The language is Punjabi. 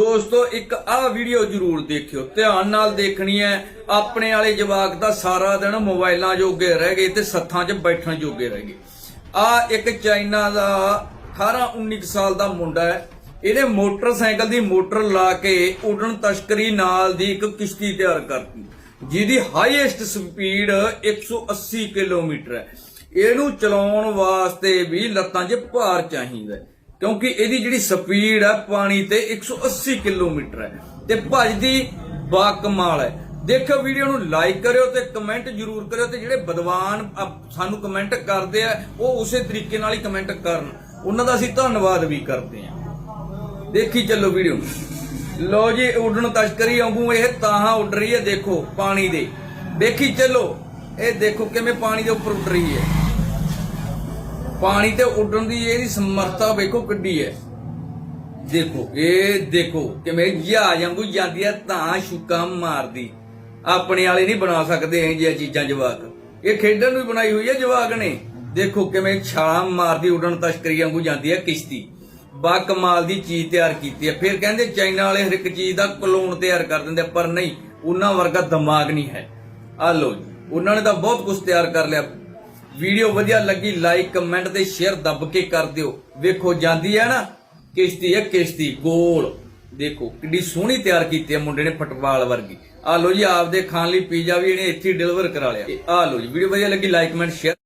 ਦੋਸਤੋ, ਇੱਕ ਆਹ ਵੀਡੀਓ ਜ਼ਰੂਰ ਦੇਖਿਓ। ਧਿਆਨ ਨਾਲ ਦੇਖਣੀ ਹੈ। ਆਪਣੇ ਵਾਲੇ ਜਵਾਕ ਤਾਂ ਸਾਰਾ ਦਿਨ ਮੋਬਾਈਲਾਂ ਜੋਗੇ ਰਹਿ ਗਏ ਤੇ ਸੱਥਾਂ 'ਚ ਬੈਠਣ ਜੋਗੇ ਰਹਿ ਗਏ। ਆ ਇੱਕ ਚਾਈਨਾ ਦਾ 18 19 ਸਾਲ ਦਾ ਮੁੰਡਾ ਹੈ। ਇਹਨੇ ਮੋਟਰਸਾਈਕਲ ਦੀ ਮੋਟਰ ਲਾ ਕੇ ਉਡਣ ਤਸਕਰੀ ਨਾਲ ਦੀ ਇੱਕ ਕਿਸ਼ਤੀ ਤਿਆਰ ਕਰਤੀ। ਜਿਹਦੀ ਹਾਈਐਸਟ ਸਪੀਡ 180 ਕਿਲੋਮੀਟਰ ਹੈ। ਇਹਨੂੰ ਚਲਾਉਣ ਵਾਸਤੇ ਵੀ ਲੱਤਾਂ 'ਚ ਭਾਰ ਚਾਹੀਦਾ ਹੈ। ਕਿਉਂਕਿ ਇਹਦੀ ਜਿਹੜੀ ਸਪੀਡ ਹੈ ਪਾਣੀ ਤੇ 180 ਕਿਲੋਮੀਟਰ ਹੈ ਤੇ ਭੱਜਦੀ ਬਾ ਕਮਾਲ ਹੈ। ਦੇਖੋ ਵੀਡੀਓ ਨੂੰ ਲਾਈਕ ਕਰਿਓ ਤੇ ਕਮੈਂਟ ਜਰੂਰ ਕਰਿਓ ਤੇ ਜਿਹੜੇ ਵਿਦਵਾਨ ਸਾਨੂੰ ਕਮੈਂਟ ਕਰਦੇ ਆ, ਉਹ ਉਸੇ ਤਰੀਕੇ ਨਾਲ ਹੀ ਕਮੈਂਟ ਕਰਨ। ਉਹਨਾਂ ਦਾ ਅਸੀਂ ਧੰਨਵਾਦ ਵੀ ਕਰਦੇ ਹਾਂ। ਦੇਖੀ ਚੱਲੋ ਵੀਡੀਓ। ਲੋ ਜੀ, ਉਡਣ ਤਸ਼ਕਰੀ ਵਾਂਗੂ ਇਹ, ਤਾਹਾਂ ਉੱਡ ਰਹੀ ਹੈ, ਦੇਖੋ ਪਾਣੀ ਦੇ। ਦੇਖੀ ਚੱਲੋ, ਇਹ ਦੇਖੋ ਕਿਵੇਂ ਪਾਣੀ ਦੇ ਉੱਪਰ ਉੱਡ ਰਹੀ ਹੈ। ਪਾਣੀ ਤੇ ਉੱਡਣ ਦੀ ਇਹਦੀ ਸਮਰੱਥਾ ਵੇਖੋ ਕਿੱਡੀ ਹੈ। ਦੇਖੋ, ਇਹ ਦੇਖੋ ਕਿਵੇਂ ਜਹਾਜ਼ ਵਾਂਗੂ ਜਾਂਦੀ ਹੈ ਤਾਂ ਸ਼ੁਕਾ ਮਾਰਦੀ। ਆਪਣੇ ਵਾਲੇ ਨਹੀਂ ਬਣਾ ਸਕਦੇ ਇਹ ਜਿਹੀਆਂ ਚੀਜ਼ਾਂ ਜਵਾਕ। ਇਹ ਖੇਡਣ ਨੂੰ ਬਣਾਈ ਹੋਈ ਹੈ ਜਵਾਕ ਨੇ। ਦੇਖੋ ਕਿਵੇਂ ਛਾਲਾਂ ਮਾਰਦੀ, ਉੱਡਣ ਤਸ਼ਕਰੀ ਵਾਂਗੂ ਜਾਂਦੀ ਹੈ ਕਿਸ਼ਤੀ। ਬਾ ਕਮਾਲ ਦੀ ਚੀਜ਼ ਤਿਆਰ ਕੀਤੀ ਹੈ ਫਿਰ ਕਹਿੰਦੇ ਚਾਈਨਾ ਵਾਲੇ ਹਰ ਇੱਕ ਚੀਜ਼ ਦਾ ਕਲੋਨ ਤਿਆਰ ਕਰ ਦਿੰਦੇ ਪਰ ਨਹੀਂ, ਉਹਨਾਂ ਵਰਗਾ ਦਿਮਾਗ ਨਹੀਂ ਹੈ। ਆ ਲੋ ਜੀ, ਉਹਨਾਂ ਨੇ ਤਾਂ ਬਹੁਤ ਕੁਝ ਤਿਆਰ ਕਰ ਲਿਆ। ਵੀਡੀਓ ਵਧੀਆ ਲੱਗੀ ਲਾਈਕ ਕਮੈਂਟ ਤੇ ਸ਼ੇਅਰ ਦੱਬ ਕੇ ਕਰ ਦਿਓ। ਵੇਖੋ, ਜਾਂਦੀ ਹੈ ਨਾ, ਕਿਸ਼ਤੀ ਹੈ, ਕਿਸ਼ਤੀ ਗੋਲ। ਦੇਖੋ, ਕਿੱਡੀ ਸੋਹਣੀ ਤਿਆਰ ਕੀਤੀ ਹੈ ਮੁੰਡੇ ਨੇ ਫਟਵਾਲ ਵਰਗੀ। ਆ ਲੋ ਜੀ, ਆਪਦੇ ਖਾਣ ਲਈ ਪੀਜ਼ਾ ਵੀ ਇਹਨੇ ਇੱਥੇ ਡਿਲੀਵਰ ਕਰਾ ਲਿਆ। ਆ ਲੋ ਜੀ, ਵੀਡੀਓ ਵਧੀਆ ਲੱਗੀ ਲਾਈਕ ਕਮੈਂਟ ਸ਼ੇਅਰ